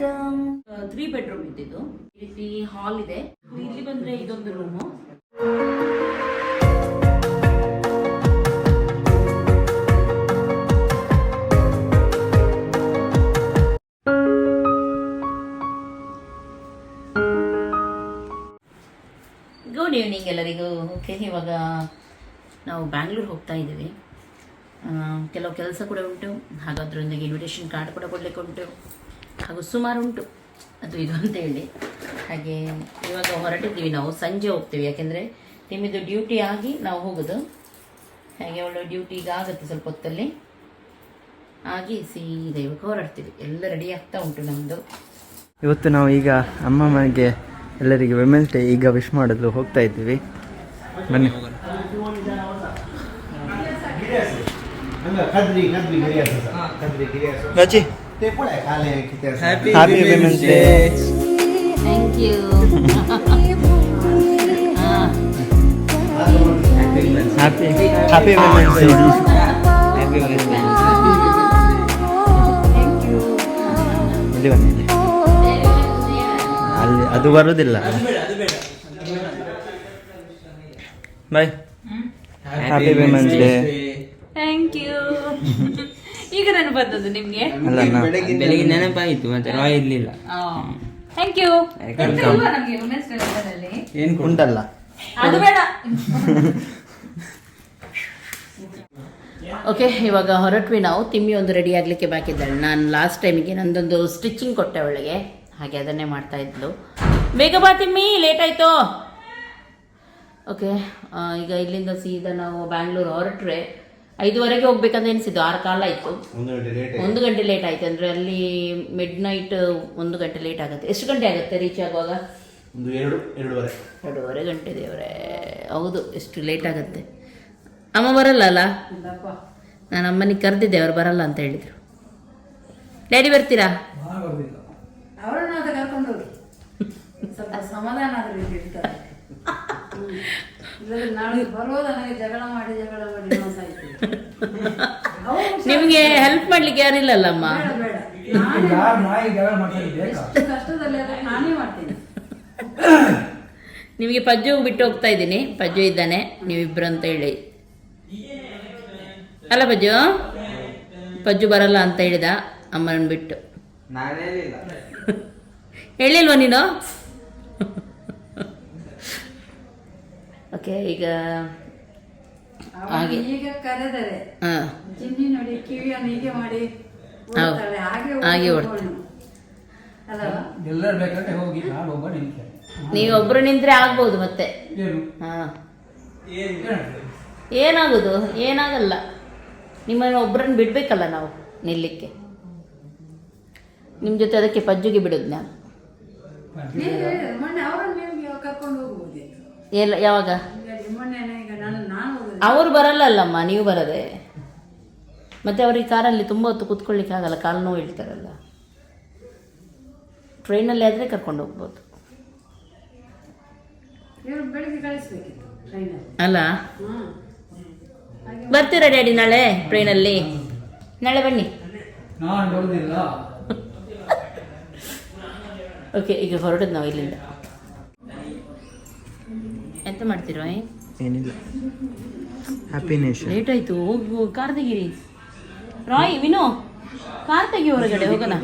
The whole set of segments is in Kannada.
ವೆಲ್ಕಮ್ ತ್ರೀ ಬೆಡ್ರೂಮ್ ಇದ್ದಿದ್ದು. ಇಲ್ಲಿ ಹಾಲ್ ಇದೆ. ಇಲ್ಲಿ ಬಂದ್ರೆ ಇದೊಂದು ರೂಮು ಗುಡ್ ಈವ್ನಿಂಗ್ ಎಲ್ಲರಿಗೂ. ಓಕೆ ಇವಾಗ ನಾವು ಬ್ಯಾಂಗ್ಳೂರ್ ಹೋಗ್ತಾ ಇದ್ದೀವಿ. ಕೆಲವು ಕೆಲಸ ಕೂಡ ಉಂಟು. ಹಾಗಾದ್ರೊಂದಿಗೆ ಇನ್ವಿಟೇಷನ್ ಕಾರ್ಡ್ ಕೂಡ ಕೊಡಲಿಕ್ಕೆ ಉಂಟು. ಹಾಗೂ ಸುಮಾರು ಉಂಟು ಅದು ಇದು ಅಂತ ಹೇಳಿ. ಹಾಗೆ ಇವಾಗ ಹೊರಟಿದ್ದೀವಿ ನಾವು. ಸಂಜೆ ಹೋಗ್ತೀವಿ. ಯಾಕೆಂದರೆ ನಿಮ್ಮದು ಡ್ಯೂಟಿ ಆಗಿ ನಾವು ಹೋಗೋದು. ಹಾಗೆ ಅವಳು ಡ್ಯೂಟಿ ಈಗ ಆಗುತ್ತೆ ಸ್ವಲ್ಪ ಹೊತ್ತಲ್ಲಿ. ಆಗಿ ಸೀದಾ ಇವಾಗ ಹೊರಡ್ತೀವಿ. ಎಲ್ಲ ರೆಡಿ ಆಗ್ತಾ ಉಂಟು ನಮ್ಮದು ಇವತ್ತು ನಾವು ಈಗ ಅಮ್ಮ ಮನೆಗೆ ಎಲ್ಲರಿಗೆ ವಿಮೆನ್ಸ್ ಡೇ ಈಗ ವಿಶ್ ಮಾಡಲು ಹೋಗ್ತಾ ಇದ್ದೀವಿ. ಬನ್ನಿ. kadri ರಾಜಿ te pula kale kita happy women's day thank you ಹಾಂ ಹ್ಯಾಪಿ ಹ್ಯಾಪಿ ವಿಮೆನ್ಸ್ ಡೇ ಇಲ್ಲಿ ಬನ್ನಿ ಇಲ್ಲಿ. ಅಲ್ಲಿ ಅದು ಬರೋದಿಲ್ಲ bye happy women's day thank you ಈಗ ನಾನು ಬಂದದ್ದು ನಿಮಗೆ. ಅಲ್ಲ ನಾ ಬೆಳಿಗ್ಗೆ ನೆನಪಾಯಿತು ಮತ್ತೆ ರಾಯ್ ಇರ್ಲಿಲ್ಲ. ಥ್ಯಾಂಕ್ ಯು ಏನ್ ಉಂಟಲ್ಲ. ಅದು ಬೇಡ. ಓಕೆ ಇವಾಗ ಹೊರಟ್ವಿ ನಾವು. ತಿಮ್ಮಿ ಒಂದು ರೆಡಿ ಆಗಲಿಕ್ಕೆ ಬಾಕಿದ್ದಾಳೆ ನಾನು ಲಾಸ್ಟ್ ಟೈಮಿಗೆ ನಂದೊಂದು ಸ್ಟಿಚಿಂಗ್ ಕೊಟ್ಟೆ ಅವಳಿಗೆ. ಹಾಗೆ ಅದನ್ನೇ ಮಾಡ್ತಾ ಇದ್ಲು. ಬೇಗ ಬಾ ತಿಮ್ಮಿ ಲೇಟ್ ಆಯಿತು. ಓಕೆ ಈಗ ಇಲ್ಲಿಂದ ಸೀದಾ ನಾವು ಬ್ಯಾಂಗ್ಳೂರು ಹೊರಟ್ರೆ ಐದುವರೆಗೆ ಹೋಗ್ಬೇಕಂತ ಎನಿಸಿದ್ದು ಆರು ಕಾಲ ಆಯಿತು. ಒಂದು ಗಂಟೆ ಲೇಟ್ ಒಂದು ಗಂಟೆ ಲೇಟ್ ಆಯ್ತು. ಅಂದರೆ ಅಲ್ಲಿ ಮಿಡ್ ನೈಟ್ ಒಂದು ಗಂಟೆ ಲೇಟ್ ಆಗುತ್ತೆ. ಎಷ್ಟು ಗಂಟೆ ಆಗುತ್ತೆ ರೀಚ್ ಆಗುವಾಗ? ಒಂದು ಎರಡು ಎರಡೂವರೆ. ಎರಡೂವರೆ ಗಂಟೆ ದೇವರೇ. ಹೌದು ಎಷ್ಟು ಲೇಟ್ ಆಗುತ್ತೆ. ಅಮ್ಮ ಬರಲ್ಲ ಅಲ್ಲ? ನಾನು ಅಮ್ಮನಿಗೆ ಕರೆದಿದ್ದೆ ಅವ್ರು ಬರಲ್ಲ ಅಂತ ಹೇಳಿದರು. ಡ್ಯಾಡಿ ಬರ್ತೀರಾ? ಸಮಾಧಾನ ನಿಮಗೆ ಹೆಲ್ಪ್ ಮಾಡ್ಲಿಕ್ಕೆ ಯಾರಿಲ್ಲಲ್ಲ ಅಮ್ಮ ಬೇಡ ಬೇಡ. ನಾನೇ ಎಷ್ಟು ಕಷ್ಟದಲ್ಲಿ ನಾನೇ ಮಾಡ್ತೀನಿ. ನಿಮಗೆ ಪಜ್ಜು ಬಿಟ್ಟು ಹೋಗ್ತಾ ಇದ್ದೀನಿ. ಪಜ್ಜು ಇದ್ದಾನೆ. ನೀವಿಬ್ರು ಅಂತ ಹೇಳಿ. ಅಲ್ಲ ಪಜ್ಜು? ಪಜ್ಜು ಬರಲ್ಲ ಅಂತ ಹೇಳಿದ ಅಮ್ಮನ ಬಿಟ್ಟು. ಹೇಳಿಲ್ವಾ ನೀನು? ಓಕೆ ಈಗ ಹಾಗೆ. ಈಗ ಕರೆದರೆ ಹಾಂ. ಚಿನ್ನಿ ನೋಡಿ ಕಿವಿಯನ್ನು ಹೀಗೆ ಮಾಡಿ ಓಡ್ತಾಳೆ ಹಾಗೆ ಹಾಗೆ ಓಡ್ತಾಳೆ. ಎಲ್ಲರೂ ಬೇಕಾದ್ರೆ ಹೋಗಿ ನಾನು ಒಬ್ಬ ನಿಂತೆ. ನೀವು ಒಬ್ರು ನಿಂತ್ರೆ ಆಗ್ಬೋದು ಮತ್ತೆ. ಏನು? ಹಾಂ? ಏನಾಗೋದು? ಏನಾಗಲ್ಲ. ನಿಮ್ಮನ್ನು ಒಬ್ಬರನ್ನ ಬಿಡಬೇಕಲ್ಲ ನಾವು ನಿಲ್ಲಕ್ಕೆ. ನಿಮ್ಮ ಜೊತೆ ಅದಕ್ಕೆ ಪಜ್ಜುಗೆ ಬಿಡೋದು ನಾನು. ನೀವು ಹೇಳಿದ್ರೆ ಮೊನ್ನೆ ಅವರನ್ನು ನೀವು ಕರ್ಕೊಂಡು ಹೋಗ್ಬೋದಿತ್ತು ಎಲ್ಲ ಯಾವಾಗ? ಈಗ ಬರಲ್ಲ ಅಲ್ಲಮ್ಮ ಅವರು ಬರಲ್ಲಲ್ಲಮ್ಮ ನೀವು ಬರದೆ. ಮತ್ತೆ ಅವ್ರಿಗೆ ಕಾರಲ್ಲಿ ತುಂಬ ಹೊತ್ತು ಕೂತ್ಕೊಳ್ಳಿಕ್ಕೆ ಆಗಲ್ಲ ಕಾಲು ನೋವು ಹೇಳ್ತಾರಲ್ಲ. ಟ್ರೈನಲ್ಲಿ ಆದರೆ ಕರ್ಕೊಂಡು ಹೋಗ್ಬೋದು. ಅಲ್ಲ? ಬರ್ತೀರ ಡ್ಯಾಡಿ ನಾಳೆ ಟ್ರೈನಲ್ಲಿ? ನಾಳೆ ಬನ್ನಿ. ಓಕೆ ಈಗ ಹೊರಡೋದು ನಾವು ಇಲ್ಲಿಂದ. ಎಂತ ಮಾಡ್ತಿರೋ ಏನಿಲ್ಲ. ಹ್ಯಾಪಿ ನೇಷನ್ ಲೇಟ್ ಆಯ್ತು ಹೋಗು ಕಾರ್ ತೆಗೀರಿ. ರಾಯ್ ವಿನೋ ಕಾರ್ ತೆಗಿ ಹೊರಗಡೆ ಹೋಗೋಣ.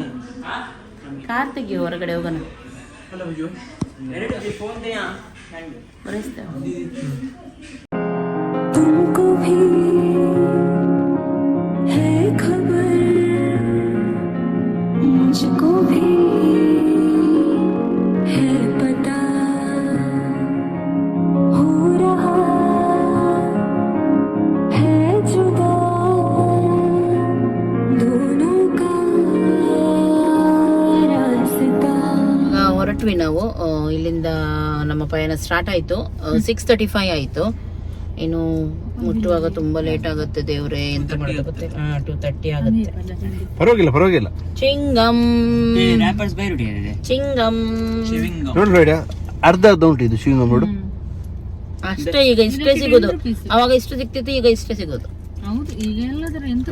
ಕಾರ್ ತೆಗಿ ಹೊರಗಡೆ ಹೋಗೋಣ. ಬರೆಸ್ತಾ. ಸ್ಟಾರ್ಟ್ ಆಯಿತು. ಸಿಕ್ಸ್ ತರ್ಟಿ ಫೈವ್ ಆಯಿತು. ಇನ್ನು ಮುಟ್ಟುವಾಗ ತುಂಬಾ ಲೇಟ್ ಆಗುತ್ತೆ ದೇವ್ರೆ ಎಂತ ಮಾಡೋದು ಗೊತ್ತಿಲ್ಲ. ಟೂ ತರ್ಟಿ ಆಗುತ್ತೆ. ಪರವಾಗಿಲ್ಲ ಪರವಾಗಿಲ್ಲ. ಚಿಂಗಂ ರ್ಯಾಪರ್ಸ್ ಬೈರುಡಿ ಏನಿದೆ ಚಿಂಗಂ ನೋಡು ಬೇಡ ಅರ್ಧ ಅರ್ಧ ಉಂಟು ಇದು ಶಿವನ ನೋಡು ಅಷ್ಟೇ ಈಗ ಇಷ್ಟೇ ಸಿಗೋದು. ಅವಾಗ ಇಷ್ಟು ಸಿಕ್ತಿತ್ತು ಈಗ ಇಷ್ಟೇ ಸಿಗೋದು. ಹೌದು ಈಗ ಎಲ್ಲದರ ಎಂತ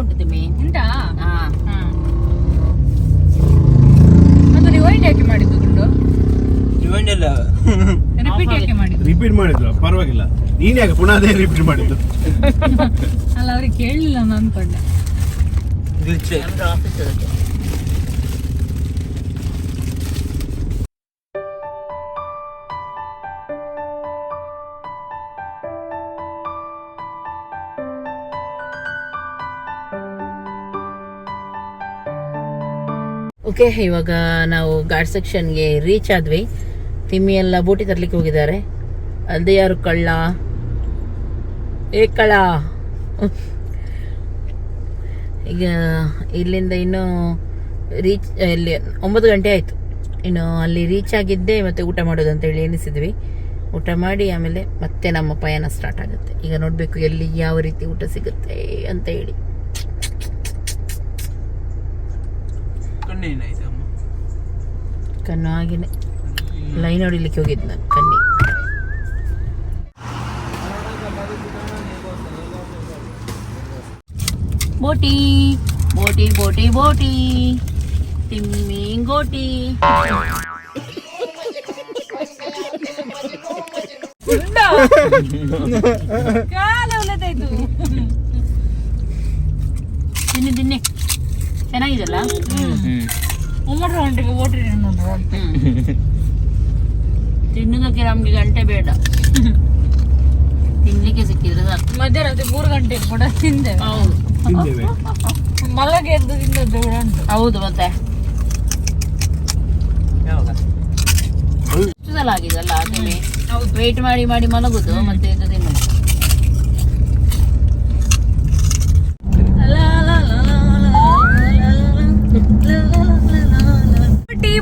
ಉಂಟು ತಿಮ್ಮಿ. ಉಂಟಾ? ಹಾ. ಅದು ರಿವೈಂಡ್ ಯಾಕೆ ಮಾಡಿದ್ದು ಗುಂಡು? ರಿವೈಂಡ್ ರಿಪೀಟ್ ಯಾಕೆ ಮಾಡಿದ್ದು? ರಿಪೀಟ್ ಮಾಡಿದ್ರು ಪರವಾಗಿಲ್ಲ. ನೀನ್ ಯಾಕೆ ಪುನಃ ಅದೇ ರಿಪೀಟ್ ಮಾಡಿದ್ದು? ಅಲ್ಲ ಅವ್ರಿಗೆ ಕೇಳಲಿಲ್ಲ ನಾನು ಅನ್ಕೊಂಡೆ. ಆಫೀಸ್ ಅದಕ್ಕೆ. ಓಕೆ ಇವಾಗ ನಾವು ಗಾರ್ಡ್ ಸೆಕ್ಷನ್ಗೆ ರೀಚ್ ಆದ್ವಿ. ತಿಮ್ಮಿ ಎಲ್ಲ ಬೂಟಿ ತರಲಿಕ್ಕೆ ಹೋಗಿದ್ದಾರೆ. ಅಲ್ಲದೆ ಯಾರು ಕಳ್ಳ? ಏ ಕಳ್ಳ! ಈಗ ಇಲ್ಲಿಂದ ಇನ್ನೂ ರೀಚ್ ಇಲ್ಲಿ ಒಂಬತ್ತು ಗಂಟೆ ಆಯಿತು. ಇನ್ನು ಅಲ್ಲಿ ರೀಚ್ ಆಗಿದ್ದೆ ಮತ್ತೆ ಊಟ ಮಾಡೋದು ಅಂತೇಳಿ ಎನಿಸಿದ್ವಿ ಊಟ ಮಾಡಿ ಆಮೇಲೆ ಮತ್ತೆ ನಮ್ಮ ಪಯಣ ಸ್ಟಾರ್ಟ್ ಆಗುತ್ತೆ. ಈಗ ನೋಡಬೇಕು ಎಲ್ಲಿ ಯಾವ ರೀತಿ ಊಟ ಸಿಗುತ್ತೆ ಅಂತ ಹೇಳಿ. ಕಣ್ಣು ಹಾಗೇನೆ ಲೈನ್ ಹೊಡಿಲಿಕ್ಕೆ ಹೋಗಿದ್ದು ನಾನು ಕಣ್ಣಿ ಬೋಟಿ ಬೋಟಿ ಬೋಟಿ ಬೋಟಿ ತಿಮ್ಮಿ ಗೋಟಿ ಕಾಲ ಉಳಿದಾಯ್ತು ಚೆನ್ನಾಗಿದೆಲ್ಲ ಗಂಟೆಗೆ ಓಟ್ರಿ ತಿನ್ನೋದಕ್ಕೆ ನಮ್ಗೆ ಗಂಟೆ ಬೇಡ. ತಿನ್ಲಿಕ್ಕೆ ಸಿಕ್ಕಿದ್ರೆ ಸಾಕು. ಮಧ್ಯರಾತ್ರಿ ಮೂರು ಗಂಟೆಗೆ ಕೂಡ ತಿಂದೆ. ಹೌದು. ಮಲಗೆ ಎದ್ದು ತಿಂದದ್ದು ಕೂಡ ಉಂಟು. ಹೌದು ಮತ್ತೆ. ಎಷ್ಟು ಸಲ ಆಗಿದಲ್ಲ ಹೌದು. ವೇಟ್ ಮಾಡಿ ಮಾಡಿ ಮಲಗುದು ಮತ್ತೆ ಇದು ತಿನ್ನೋದು.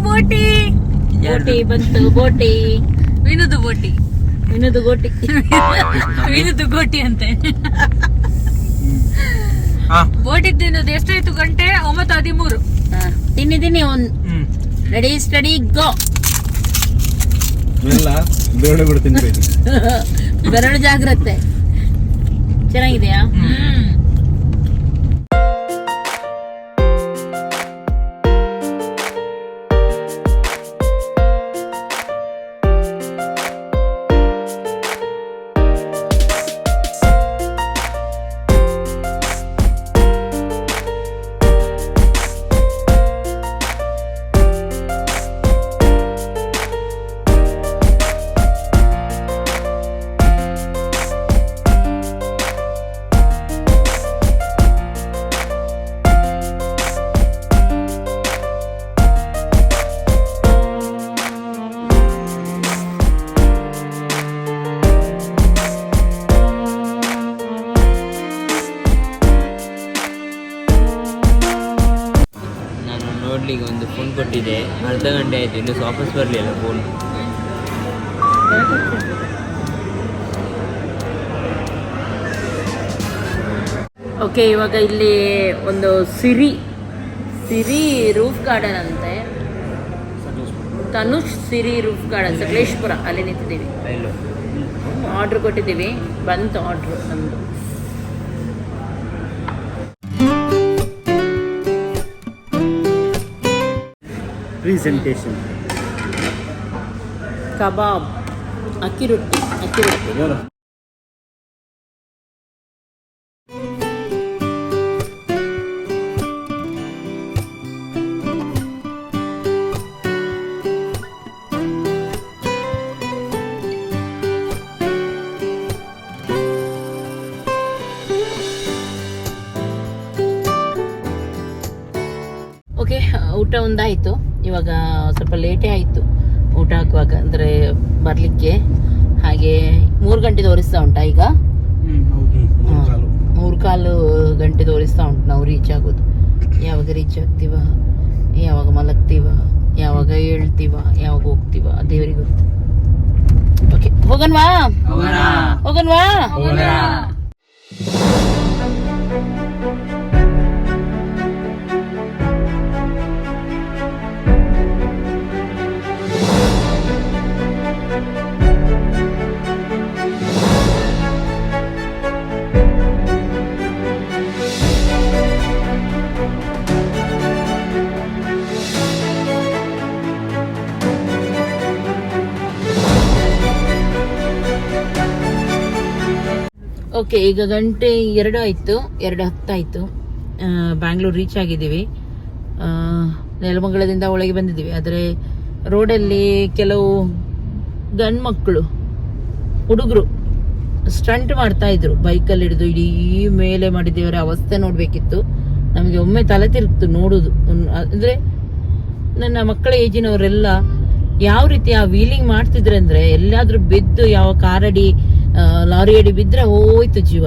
ಬೋಟಿ. ಬೋಟಿ ಬಂತು ಬೋಟಿ. ವಿನುದು ಬೋಟಿ. ವಿನುದು ಗೋಟಿ ವಿನುದು ಗೋಟಿ ಅಂತೆ. ಬೋಟಿ ತಿನ್ನೋದು ಎಷ್ಟಾಯ್ತು ಗಂಟೆ? ಒಂಬತ್ತು ಹದಿಮೂರು. ತಿನ್ನಿದ್ದೀನಿ ತಿನ್ನಿ ತಿನ್ನಿ ಒಂದ್. ರೆಡಿ ಸ್ಟಡಿ ಗೋ ಎಲ್ಲ ಬೇರೆ ಕೂಡ ತಿನ್ಬೇಕು. ಬೆರಳು ಜಾಗ್ರತೆ. ಚೆನ್ನಾಗಿದೆಯಾ? ನಾನು ನೋಡ್ಲಿಕ್ಕೆ ಒಂದು ಫೋನ್ ಕೊಟ್ಟಿದೆ. ಅರ್ಧ ಗಂಟೆ ಆಯ್ತು ಇನ್ನು ವಾಪಸ್ ಬರಲಿಲ್ಲ ಫೋನ್ ಓಕೆ ಇವಾಗ ಇಲ್ಲಿ ಒಂದು ಸಿರಿ ಸಿರಿ ರೂಫ್ ಗಾರ್ಡನ್ ಅಂತೆ. ತನುಷ್ ಸಿರಿ ರೂಫ್ ಗಾರ್ಡನ್ ಸಕಲೇಶ್ಪುರ ಅಲ್ಲಿ ನಿಂತಿದ್ದೀವಿ. ಆರ್ಡ್ರ್ ಕೊಟ್ಟಿದ್ದೀವಿ. ಬಂತು ಆರ್ಡ್ರು ನಮ್ಮದು ಪ್ರೆಸೆಂಟೇಷನ್ ಕಬಾಬ್ ಅಕ್ಕಿ ರೊಟ್ಟಿ ಅಕ್ಕಿ ರೊಟ್ಟಿ ಓಕೆ ಊಟ ಒಂದಾಯಿತು. ಇವಾಗ ಸ್ವಲ್ಪ ಲೇಟೇ ಆಯಿತು. ಊಟ ಹಾಕುವಾಗ ಅಂದರೆ ಬರಲಿಕ್ಕೆ. ಹಾಗೆ ಮೂರು ಗಂಟೆ ತೋರಿಸ್ತಾ ಉಂಟಾ ಈಗ? ಮೂರು ಕಾಲು. ಗಂಟೆ ತೋರಿಸ್ತಾ ಉಂಟು ನಾವು ರೀಚ್ ಆಗೋದು. ಯಾವಾಗ ರೀಚ್ ಆಗ್ತೀವ? ಯಾವಾಗ ಮಲಗ್ತೀವ? ಯಾವಾಗ ಹೇಳ್ತೀವ ಯಾವಾಗ ಹೋಗ್ತೀವ? ದೇವರಿಗೆ ಗೊತ್ತು. ಓಕೆ ಹೋಗನ್ವಾ ಹೋಗನ್ವಾ ಓಕೆ ಈಗ ಗಂಟೆ ಎರಡು ಆಯಿತು, ಎರಡು ಹತ್ತಾಯಿತು ಬ್ಯಾಂಗ್ಳೂರ್ ರೀಚ್ ಆಗಿದ್ದೀವಿ. ನೆಲಮಂಗಲದಿಂದ ಒಳಗೆ ಬಂದಿದ್ದೀವಿ. ಆದರೆ ರೋಡಲ್ಲಿ ಕೆಲವು ಗಂಡು ಮಕ್ಕಳು ಹುಡುಗರು ಸ್ಟಂಟ್ ಮಾಡ್ತಾ ಇದ್ರು. ಬೈಕಲ್ಲಿ ಹಿಡಿದು ಇಡೀ ಮೇಲೆ ಮಾಡಿದ್ದೇವರ ಅವಸ್ಥೆ ನೋಡಬೇಕಿತ್ತು. ನಮಗೆ ಒಮ್ಮೆ ತಲೆ ತಿರುಗ್ತು ನೋಡೋದು. ಅಂದರೆ ನನ್ನ ಮಕ್ಕಳ ಏಜಿನವರೆಲ್ಲ ಯಾವ ರೀತಿ ಆ ವೀಲಿಂಗ್ ಮಾಡ್ತಿದ್ರೆ ಅಂದ್ರೆ ಎಲ್ಲಾದ್ರೂ ಬಿದ್ದು ಯಾವ ಕಾರಡಿ ಲಾರಿ ಅಡಿ ಬಿದ್ರೆ ಹೋಯ್ತು ಜೀವ.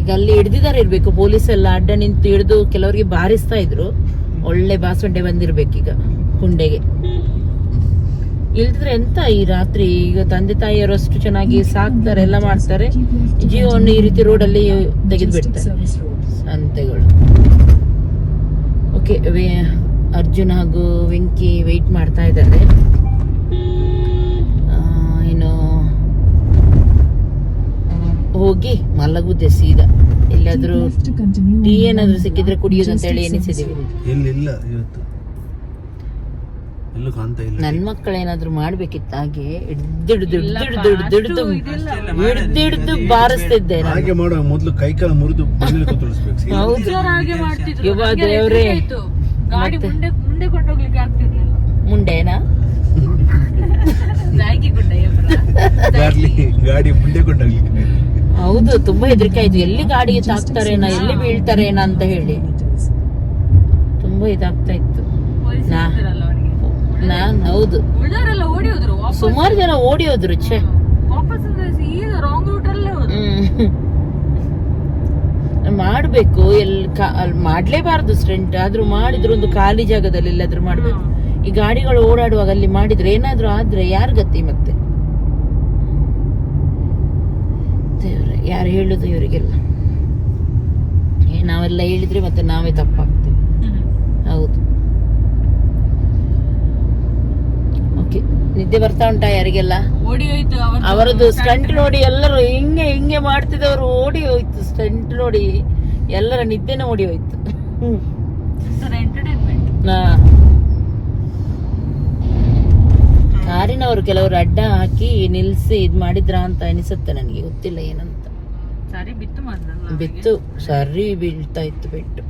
ಈಗ ಅಲ್ಲಿ ಹಿಡ್ದಿದ್ದಾರೆ ಇರ್ಬೇಕು ಪೊಲೀಸ್ ಎಲ್ಲ ಅಡ್ಡ ನಿಂತು ಹಿಡಿದು ಕೆಲವರಿಗೆ ಬಾರಿಸ್ತಾ ಇದ್ರು. ಒಳ್ಳೆ ಬಾಸುಂಡೆ ಬಂದಿರ್ಬೇಕೀಗ ಕುಂಡೆಗೆ. ಇಲ್ದಿದ್ರೆ ಎಂತ ಈ ರಾತ್ರಿ? ಈಗ ತಂದೆ ತಾಯಿಯವರು ಅಷ್ಟು ಚೆನ್ನಾಗಿ ಸಾಕ್ತಾರೆ, ಎಲ್ಲ ಮಾಡ್ತಾರೆ. ಜೀವವನ್ನು ಈ ರೀತಿ ರೋಡಲ್ಲಿ ತೆಗೆದು ಬಿಡ್ತಾರೆ ಓಕೆ ಅರ್ಜುನ್ ಹಾಗೂ ವೆಂಕಿ ವೆಯ್ಟ್ ಮಾಡ್ತಾ ಇದ್ದಾರೆ. ಹೋಗಿ ಮಲಗುದೆ ಸೀದಾ. ಎಲ್ಲಾದ್ರೂ ಟೀ ಏನಾದ್ರೂ ಸಿಕ್ಕಿದ್ರೆ ಕುಡಿಯೋದು ಅಂತ ಹೇಳಿ ಎನಿಸಿದೀವಿ ಇಲ್ಲ ಇವತ್ತು? ಎಲ್ಲೂ ಕಾಣ್ತಾ ಇಲ್ಲ. ನನ್ ಮಕ್ಕಳೇನಾದ್ರೂ ಮಾಡ್ಬೇಕಿತ್ತು ಹಾಗೆ ಹಿಡ್ದಿಡ್ದು ಬಾರಿಸ್ತಿದ್ದೆ ಹಾಗೆ ಮಾಡುವ ಮೊದಲು ಕೈಕಾಲು ಮುರಿದು ದೇವ್ರೆ ಕೂತ್ಳಿಸ್ಬೇಕು ಹೌದು. ಹಾಗೆ ಮಾಡ್ತಿದ್ರು. ಇವ ನಂಗೆ ದೇವ್ರೇ. ಹೆದ್ರಿಕೆ ಆಯ್ತು. ಗಾಡಿ ಮುಂದೆ ಮುಂದೆ ಕೊಂಡೋಗ್ಲಿಕ್ಕೆ ಆಗ್ತಿರ್ಲಿಲ್ಲ. ಮುಂಡೆನಾ? ಗಾಡಿ ಮುಂದೆ ಕೊಂಡೋಗ್ಲಿಕ್ಕೆ. ಹೌದು ತುಂಬಾ ಹೆದರಿಕೆ ಆಯ್ತು ಎಲ್ಲಿ ಗಾಡಿಗೆ ತಾಕ್ತಾರೇನ ಎಲ್ಲಿ ಬೀಳ್ತಾರೇನ ಅಂತ ಹೇಳಿ. ತುಂಬಾ ಇದಾಗ್ತಾ ಇತ್ತು ನಾನ್ ಹೌದು. ಸುಮಾರು ಜನ ಓಡಿ ಹೋದ್ರು ಛೆ ಅಲ್ಲೇ. ಮಾಡ್ಬೇಕು. ಎಲ್ ಕಾ- ಅಲ್ ಮಾಡ್ಲೇಬಾರ್ದು ಸ್ಟ್ರೆಂಟ್ ಆದ್ರೂ ಮಾಡಿದ್ರು ಒಂದು ಖಾಲಿ ಜಾಗದಲ್ಲಿ ಎಲ್ಲಾದ್ರೂ ಮಾಡ್ಬೇಕು. ಈ ಗಾಡಿಗಳು ಓಡಾಡುವಾಗ ಅಲ್ಲಿ ಮಾಡಿದ್ರೆ ಏನಾದ್ರೂ ಆದ್ರೆ ಯಾರ್ ಗತಿ ಮತ್ತೆ ದೇವ್ರೆ ಯಾರು ಹೇಳುದು ಇವರಿಗೆಲ್ಲ. ಏ, ನಾವೆಲ್ಲ ಹೇಳಿದ್ರೆ ಮತ್ತೆ ನಾವೇ ತಪ್ಪಾಗ್ತೇವೆ. ಹೌದು. ಓಕೆ ನಿದ್ದೆ ಬರ್ತಾ ಉಂಟಾ ಯಾರಿಗೆಲ್ಲ? ಓಡಿ ಹೋಯ್ತು ಅವರದ್ದು ಸ್ಟಂಟ್ ನೋಡಿ ಎಲ್ಲರೂ ಹಿಂಗೆ ಹಿಂಗೆ ಮಾಡ್ತಿದ್ದವರು ಓಡಿ ಹೋಯ್ತು ಸ್ಟಂಟ್ ನೋಡಿ ಎಲ್ಲರ ನಿದ್ದೆನೇ ಓಡಿ ಹೋಯ್ತು. ಕಾರಿನವರು ಕೆಲವರು ಅಡ್ಡ ಹಾಕಿ ನಿಲ್ಸಿ ಇದ್ ಮಾಡಿದ್ರಾ ಅಂತ ಅನಿಸುತ್ತೆ ನನಗೆ ಗೊತ್ತಿಲ್ಲ ಏನಂತ. ಬಿತ್ತು ಸರಿ ಬೀಳ್ತಾ ಇತ್ತು ಬಿಟ್ಟು.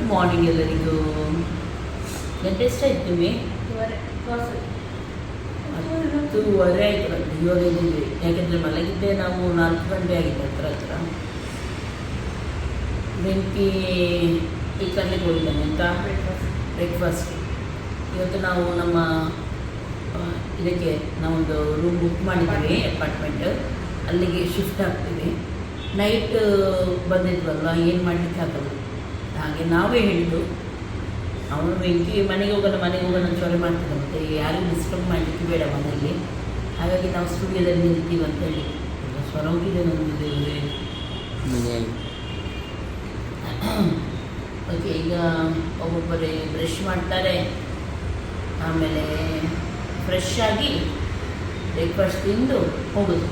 ಗುಡ್ ಮಾರ್ನಿಂಗ್ ಎಲ್ಲರಿಗೂ. ಗಂಟೆ ಎಷ್ಟಾಯ್ತು ನಿಮಗೆ ಹತ್ತೂವರೆ ಆಯ್ತು ಬಂದು ಇವಾಗ ಇದ್ದೀವಿ. ಯಾಕೆಂದರೆ ಮಲಗಿದ್ದೆ ನಾವು ನಾಲ್ಕು ಗಂಟೆ ಆಗಿದೆ ಹತ್ರ ಹತ್ರ. ಬೆಂಕಿ ಈ ಕಣ್ಣಿಗೆ ಹೋಗಿದ್ದಾನೆ ಅಂತ ಬ್ರೇಕ್ಫಾಸ್ಟ್ ಇವತ್ತು ನಾವು ನಮ್ಮ ಇದಕ್ಕೆ ನಾವೊಂದು ರೂಮ್ ಬುಕ್ ಮಾಡಿದ್ದೀವಿ ಅಪಾರ್ಟ್ಮೆಂಟ್ ಅಲ್ಲಿಗೆ ಶಿಫ್ಟ್ ಆಗ್ತೀವಿ. ನೈಟ್ ಬಂದಿದ್ವಲ್ವ? ಏನು ಮಾಡಲಿಕ್ಕೆ ಆಗಲ್ಲ ಹಾಗೆ ನಾವೇ ಹಿಡಿದು ಅವನು ಬೆಂಕಿ ಮನೆಗೆ ಹೋಗೋಣ ಮನೆಗೆ ಹೋಗೋಣ ಅಂತ ಚೊರೆ ಮಾಡ್ತಿದ್ದ ಮತ್ತು ಯಾರಿಗೂ ಡಿಸ್ಟರ್ಬ್ ಮಾಡಲಿಕ್ಕೆ ಬೇಡ ಮನೆಯಲ್ಲಿ. ಹಾಗಾಗಿ ನಾವು ಸ್ಟುಡಿಯೋದಲ್ಲಿ ನಿಲ್ತೀವಿ ಅಂತ ಹೇಳಿ. ಸ್ವರ ಹೋಗಿದೆ ನಮಗೆ ದೇವರೇ. ಓಕೆ ಈಗ ಒಬ್ಬೊಬ್ಬರೇ ಬ್ರಷ್ ಮಾಡ್ತಾರೆ ಆಮೇಲೆ ಫ್ರೆಶ್ ಆಗಿ ಬ್ರೇಕ್ಫಾಸ್ಟ್ ತಿಂದು ಹೋಗೋದು.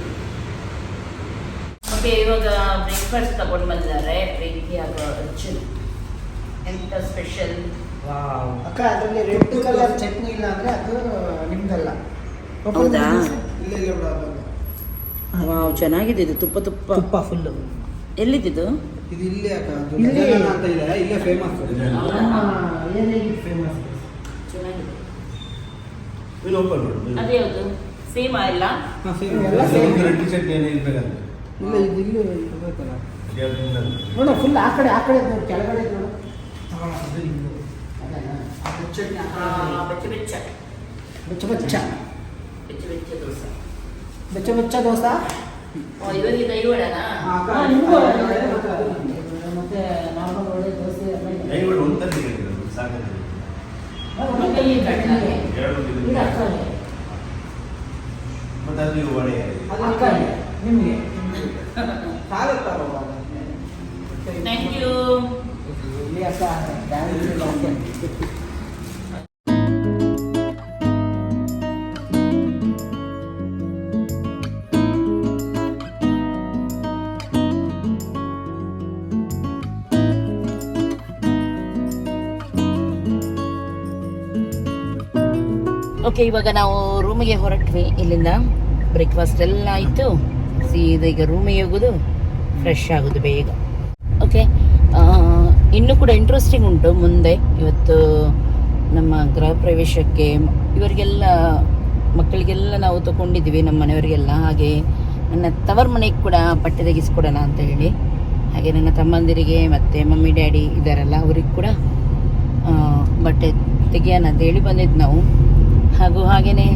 ಓಕೆ ಇವಾಗ ಬ್ರೇಕ್ಫಾಸ್ಟ್ ತಗೊಂಡು ಬಂದಿದ್ದಾರೆ ಬೆಂಕಿ ಆಗೋ ಅರ್ಜುನ್. ಎಂಥ ಸ್ಪೆಷಲ್ ಅಕ್ಕ ಅದರಲ್ಲಿ ರೆಡ್ ಕಲರ್ ಚಟ್ನಿ ಇಲ್ಲ ಅಂದ್ರೆ ಅದು ನಿಮ್ದಲ್ಲ. ಹೌದಾ? ಇಲ್ಲ ಇಲ್ಲ ಬಿಡು. ವಾವ್ ಚೆನ್ನಾಗಿದೆ ಇದು ತುಪ್ಪ ತುಪ್ಪ. ತುಪ್ಪ ಫುಲ್ಲು ಎಲ್ಲಿದ್ದು ಇದು ಇಲ್ಲೇ ಅಕ್ಕ ಇಲ್ಲಿ. ಅಂತ ಇದೆ ಇಲ್ಲೇ ಫೇಮಸ್ ಫೇಮಸ್ ಚೆನ್ನಾಗಿದೆ. ಇದು ಓಪನ್ ಮಾಡು ಅದೇ ಯಾವುದು? ಸೇಮ್ ಇಲ್ಲ ಹಾ ಸೇಮ್ ಎಲ್ಲ ಸೇಮ್ ರೆಡ್ ಚಟ್ನಿ ಏನು ಇರ್ಬೇಕಂತ. ಇಲ್ಲ ಇದು ಇಲ್ಲಿ ನೋಡು ಫುಲ್ ಆ ಕಡೆ ಆ ಕಡೆ ನೋಡು ಕೆಳಗಡೆ ನೋಡು. ಬೆಚ್ಚ ಬೆಚ್ಚ ಬೆಚ್ಚ ಬೆಚ್ಚ ಬೆಚ್ಚ ಬೆಚ್ಚ ದೋಸೆ ಬೆಚ್ಚ ಬೆಚ್ಚ ದೋಸೆ ಇವರಿಗೆ ನಿಮ್ಗೂ ಒಳ್ಳೆ ಮತ್ತೆ ನಾರ್ಮಲ್ ಒಳ್ಳೆ ದೋಸೆ. ದಯವಿಟ್ಟು ಒಂದು ತಂದು ಅದು. ಮತ್ತೆ ವಡೆ ನಿಮಗೆ? ಥ್ಯಾಂಕ್ ಯು ಓಕೆ ಇವಾಗ ನಾವು ರೂಮಿಗೆ ಹೊರಟ್ವಿ. ಇಲ್ಲಿಂದ ಬ್ರೇಕ್ಫಾಸ್ಟ್ ಎಲ್ಲ ಆಯಿತು. ಸೀದಾ ಈಗ ರೂಮಿಗೆ ಹೋಗೋದು ಫ್ರೆಶ್ ಆಗೋದು ಬೇಗ. ಓಕೆ ಇನ್ನೂ ಕೂಡ ಇಂಟ್ರೆಸ್ಟಿಂಗ್ ಉಂಟು. ಮುಂದೆ ಇವತ್ತು ನಮ್ಮ ಗೃಹ ಪ್ರವೇಶಕ್ಕೆ ಇವರಿಗೆಲ್ಲ, ಮಕ್ಕಳಿಗೆಲ್ಲ ನಾವು ತಗೊಂಡಿದ್ದೀವಿ ನಮ್ಮ ಮನೆಯವರಿಗೆಲ್ಲ. ಹಾಗೆ ನನ್ನ ತವರ್ ಮನೆಗೆ ಕೂಡ ಬಟ್ಟೆ ತೆಗೆಸ್ಕೊಡೋಣ ಅಂತ ಹೇಳಿ. ಹಾಗೆ ನನ್ನ ತಮ್ಮಂದಿರಿಗೆ ಮತ್ತು ಮಮ್ಮಿ, ಡ್ಯಾಡಿ ಇದ್ದಾರಲ್ಲ ಅವ್ರಿಗೆ ಕೂಡ ಬಟ್ಟೆ ತೆಗಿಯೋಣ ಅಂತ ಹೇಳಿ ಬಂದಿದ್ದು ನಾವು. ಹಾಗೂ ಹಾಗೆಯೇ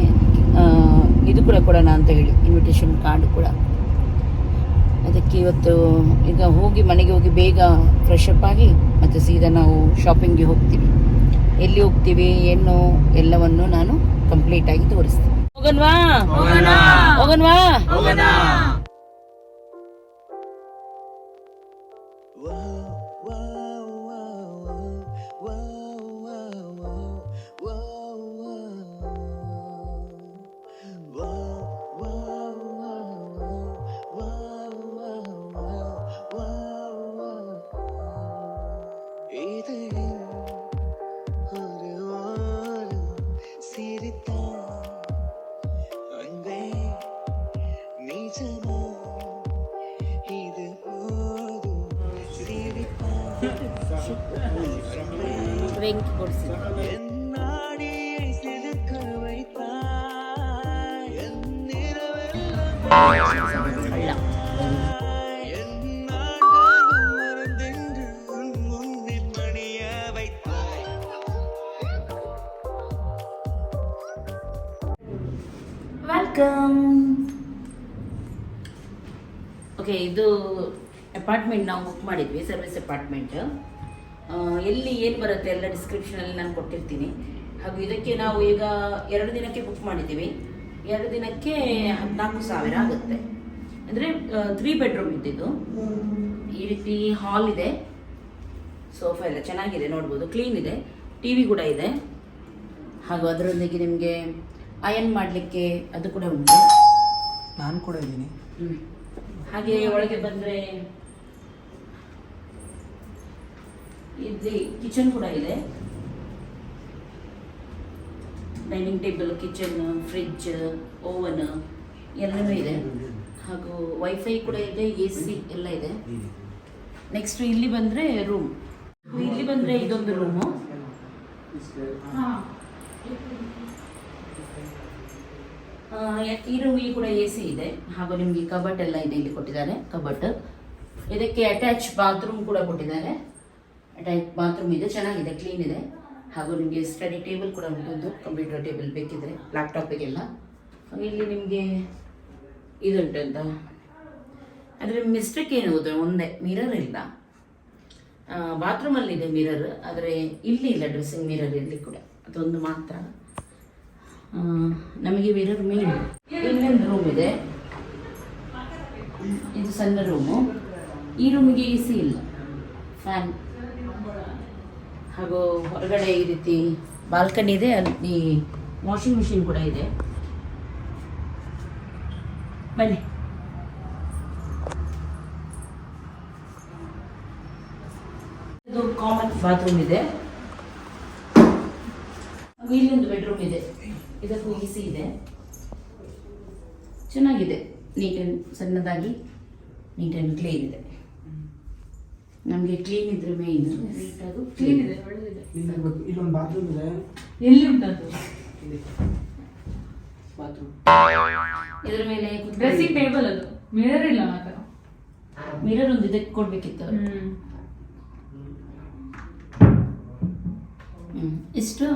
ಇದು ಕೂಡ ಕೊಡೋಣ ಅಂತ ಹೇಳಿ ಇನ್ವಿಟೇಷನ್ ಕಾರ್ಡ್ ಕೂಡ. ಅದಕ್ಕೆ ಇವತ್ತು ಈಗ ಹೋಗಿ ಮನೆಗೆ ಹೋಗಿ ಬೇಗ ಫ್ರೆಶ್ ಅಪ್ ಆಗಿ ಮತ್ತು ಸೀದಾ ನಾವು ಶಾಪಿಂಗ್ಗೆ ಹೋಗ್ತೀವಿ. ಎಲ್ಲಿ ಹೋಗ್ತೀವಿ ಏನು ಎಲ್ಲವನ್ನು ನಾನು ಕಂಪ್ಲೀಟ್ ಆಗಿ ತೋರಿಸ್ತೀನಿ. ಹೋಗನ್ವಾ ಹೋಗನ್ವಾ ಓಕೆ ಇದು ಅಪಾರ್ಟ್ಮೆಂಟ್ ನಾವು ಬುಕ್ ಮಾಡಿದ್ವಿ ಸರ್ವಿಸ್ ಅಪಾರ್ಟ್ಮೆಂಟ್ ಎಲ್ಲಿ ಏನು ಬರುತ್ತೆ ಎಲ್ಲ ಡಿಸ್ಕ್ರಿಪ್ಷನಲ್ಲಿ ನಾನು ಕೊಟ್ಟಿರ್ತೀನಿ. ಹಾಗೂ ಇದಕ್ಕೆ ನಾವು ಈಗ ಎರಡು ದಿನಕ್ಕೆ ಬುಕ್ ಮಾಡಿದ್ದೀವಿ. ಎರಡು ದಿನಕ್ಕೆ ಹದಿನಾಲ್ಕು ಸಾವಿರ ಆಗುತ್ತೆ. ಅಂದರೆ ತ್ರೀ ಬೆಡ್ರೂಮ್ ಇದ್ದಿದ್ದು. ಈ ರೀತಿ ಹಾಲ್ ಇದೆ. ಸೋಫಾ ಎಲ್ಲ ಚೆನ್ನಾಗಿದೆ, ನೋಡ್ಬೋದು. ಕ್ಲೀನ್ ಇದೆ. ಟಿ ವಿ ಕೂಡ ಇದೆ. ಹಾಗೂ ಅದರೊಂದಿಗೆ ನಿಮಗೆ ಅಯನ್ ಮಾಡಲಿಕ್ಕೆ ಅದು ಕೂಡ ಉಂಟು. ನಾನು ಕೂಡ ಇದ್ದೀನಿ. ಹಾಗೆ ಒಳಗೆ ಬಂದರೆ ಇಲ್ಲಿ ಕಿಚನ್ ಕೂಡ ಇದೆ. Dining table kitchen fridge oven ಎಲ್ಲನೂ ಇದೆ. ಹಾಗೂ ವೈಫೈ ಕೂಡ ಇದೆ ಎ ಸಿ ಎಲ್ಲ ಇದೆ. ನೆಕ್ಸ್ಟ್ ಇಲ್ಲಿ ಬಂದರೆ ರೂಮ್ ಇಲ್ಲಿ ಬಂದರೆ ಇದೊಂದು ರೂಮು ಈ ರೂಮಿಗೆ ಕೂಡ ಎ ಸಿ ಇದೆ. ಹಾಗೂ ನಿಮಗೆ ಕಬಟ್ ಎಲ್ಲ ಇದೆ ಇಲ್ಲಿ ಕೊಟ್ಟಿದ್ದಾರೆ ಕಬಟ್ ಇದಕ್ಕೆ ಅಟ್ಯಾಚ್ ಬಾತ್ರೂಮ್ ಕೂಡ ಕೊಟ್ಟಿದ್ದಾರೆ. ಅಟ್ಯಾಚ್ ಬಾತ್ರೂಮ್ ಇದೆ, ಚೆನ್ನಾಗಿದೆ ಕ್ಲೀನ್ ಇದೆ. ಹಾಗೂ ನಿಮಗೆ ಸ್ಟಡಿ ಟೇಬಲ್ ಕೂಡ ಉಂಟು ಕಂಪ್ಯೂಟರ್ ಟೇಬಲ್ ಬೇಕಿದ್ರೆ ಲ್ಯಾಪ್ಟಾಪಿಗೆಲ್ಲ ಇಲ್ಲಿ ನಿಮಗೆ ಇದುಂಟು ಅಂತ. ಆದರೆ ಮಿಸ್ಟೇಕ್ ಏನು ಹೋದ್ರೆ ಒಂದೇ ಮಿರರ್ ಇಲ್ಲ. ಬಾತ್ರೂಮಲ್ಲಿದೆ ಮಿರರ್ ಆದರೆ ಇಲ್ಲಿ ಇಲ್ಲ ಡ್ರೆಸ್ಸಿಂಗ್ ಮಿರರ್ ಇಲ್ಲಿ ಕೂಡ. ಅದೊಂದು ಮಾತ್ರ. ನಮಗೆ ಮಿರರ್ ಮೇನ್ ಇನ್ನೊಂದು ರೂಮ್ ಇದೆ. ಇದು ಸಣ್ಣ ರೂಮು ಈ ರೂಮಿಗೆ ಎ ಸಿ ಇಲ್ಲ. ಫ್ಯಾನ್ ಹಾಗೂ ಹೊರಗಡೆ ಈ ರೀತಿ ಬಾಲ್ಕನಿ ಇದೆ. ಅಲ್ಲಿ ವಾಷಿಂಗ್ ಮಿಷಿನ್ ಕೂಡ ಇದೆ. ಬನ್ನಿ. ಇದು ಕಾಮನ್ ಬಾತ್ರೂಮ್ ಇದೆ. ಇಲ್ಲಿ ಇಲ್ಲೊಂದು ಬೆಡ್ರೂಮ್ ಇದೆ. ಇದಕ್ಕೂ ಈಸಿ ಇದೆ ಚೆನ್ನಾಗಿದೆ ನೀಟ್ ಆ್ಯಂಡ್ ಸಣ್ಣದಾಗಿ ನೀಟ್ ಆ್ಯಂಡ್ ಕ್ಲೀನ್ ಇದೆ. ನಮಗೆ ಕ್ಲೀನ್ ಇದ್ರೆ ಮೇನ್ ನೀಟಾಗೂ ಕ್ಲೀನ್ ಇದೆ ಒಳ್ಳೆದಿದೆ. ಇಲ್ಲೊಂದು ಬಾತ್ರೂಮ್ ಇದೆ. ಎಲ್ಲಿ ಉಂಟದು? ಬಾತ್ರೂಮ್ ಇದ್ರ ಮೇಲೆ ಡ್ರೆಸ್ಸಿಂಗ್ ಟೇಬಲ್ ಅದು. ಮಿರರ್ ಇಲ್ಲ ಮಾತ್ರ. ಮಿರರ್ ಒಂದು ಇದಕ್ಕೆ ಕೊಡ್ಬೇಕಿತ್ತು. ಇಷ್ಟು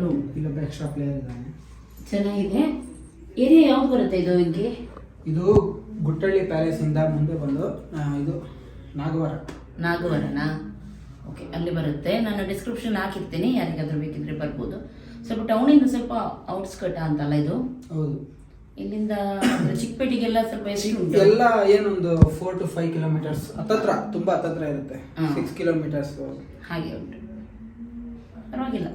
ರೂಮ್ ಇಲ್ಲೊಬ್ಬ ಎಕ್ಸ್ಟ್ರಾ ಪ್ಲೇಯರ್ ಇದ್ದಾನೆ. ಚೆನ್ನಾಗಿದೆ. ಏರಿಯಾ ಯಾವ್ದು ಬರುತ್ತೆ ಇದು ಹಿಂಗೆ ಇದು ಗುಟ್ಟಳ್ಳಿ ಪ್ಯಾಲೇಸಿಂದ ಮುಂದೆ ಬಂದು ಆ, ಇದು ನಾಗವಾರ. ನಾಗವರನಾ? ಓಕೆ ಅಲ್ಲಿ ಬರುತ್ತೆ. ನಾನು ಡಿಸ್ಕ್ರಿಪ್ಷನ್ ಹಾಕಿರ್ತೀನಿ. ಯಾರಿಗಾದ್ರೂ ಬೇಕಿದ್ರೆ ಬರ್ಬೋದು. ಸ್ವಲ್ಪ ಟೌನಿಂದ ಸ್ವಲ್ಪ ಔಟ್ಸ್ಕಟ್ ಅಂತಲ್ಲ ಇದು? ಹೌದು. ಇಲ್ಲಿಂದ ಅಂದ್ರೆ ಚಿಕ್ಕಪೇಟೆಗೆಲ್ಲ ಸ್ವಲ್ಪ ಎಷ್ಟು ಉಂಟು? ಎಲ್ಲ ಏನೊಂದು ಫೋರ್ ಟು ಫೈವ್ ಕಿಲೋಮೀಟರ್ಸ್ ಹತ್ತತ್ರ ತುಂಬಾ ಹತ್ತತ್ರ ಇರುತ್ತೆ. ಹಾ. ಸಿಕ್ಸ್ ಕಿಲೋಮೀಟರ್ಸ್ ಹಾಗೆ ಉಂಟು. ಪರವಾಗಿಲ್ಲ.